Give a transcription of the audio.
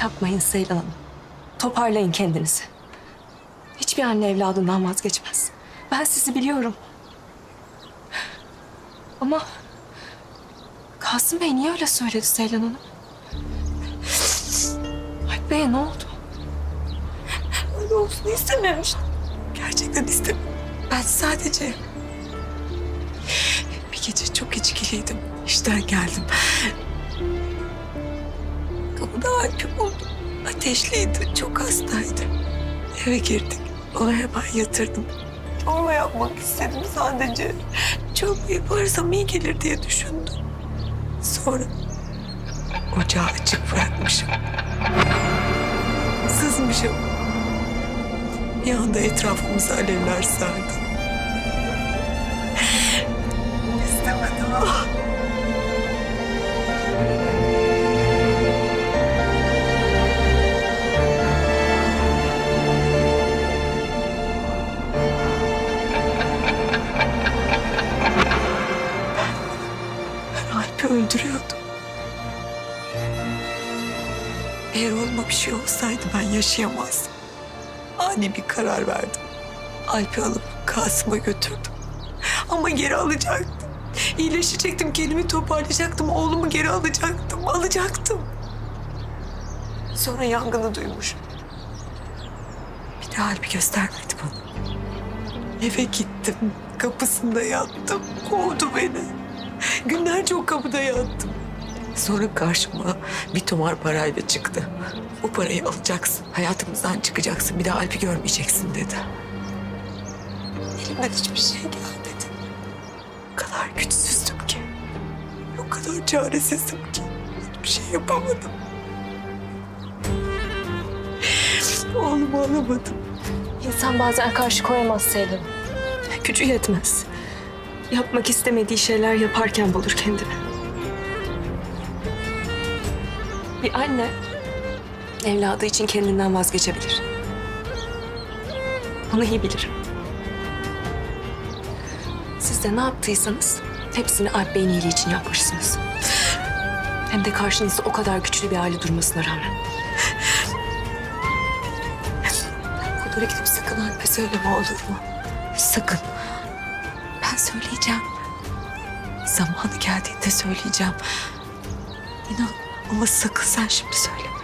Yapmayın Seylan Hanım. Toparlayın kendinizi. Hiçbir anne evladından vazgeçmez. Ben sizi biliyorum. Ama Kasım Bey niye öyle söyledi Seylan Hanım? Alp Bey'e ne oldu? Öyle olsun istememiştim. Gerçekten istemedim. Ben sadece... Bir gece çok içkiliydim. İşten geldim. Kapıda Alp'i buldum. Ateşliydi, çok hastaydı. Eve girdik. Onu hemen yatırdım. Çorba yapmak istedim sadece. Çorba yaparsam iyi gelir diye düşündüm. Sonra ocağı açık bırakmışım. Sızmışım. Bir anda etrafımıza alevler sardı. Öldürüyordum. Eğer oğluma bir şey olsaydı ben yaşayamazdım. Ani bir karar verdim. Alp'i alıp Kasım'a götürdüm. Ama geri alacaktım. İyileşecektim, kendimi toparlayacaktım. Oğlumu geri alacaktım, alacaktım. Sonra yangını duymuşum. Bir de Alp'i göstermedi bana. Eve gittim, kapısında yattım. Kovdu beni. Günlerce o kapıda yattım. Sonra karşıma bir tomar parayla çıktı. Bu parayı alacaksın, hayatımızdan çıkacaksın. Bir daha Alp'i görmeyeceksin dedi. Elimden hiçbir şey gelmedi. O kadar güçsüzdüm ki. O kadar çaresizdim ki. Hiçbir şey yapamadım. Oğlumu alamadım. İnsan bazen karşı koyamaz Seylan. Gücü yetmez. Yapmak istemediği şeyler yaparken bulur kendini. Bir anne evladı için kendinden vazgeçebilir. Bunu iyi bilirim. Siz de ne yaptıysanız hepsini Alp Bey'in iyiliği için yapmışsınız. Hem de karşınızda o kadar güçlü bir aile durmasına rağmen. Bunlara gidip sakın Alp'e söyleme olur mu? Sakın. Ben söyleyeceğim. Zamanı geldiğinde söyleyeceğim. İnan ama sakın sen şimdi söyle.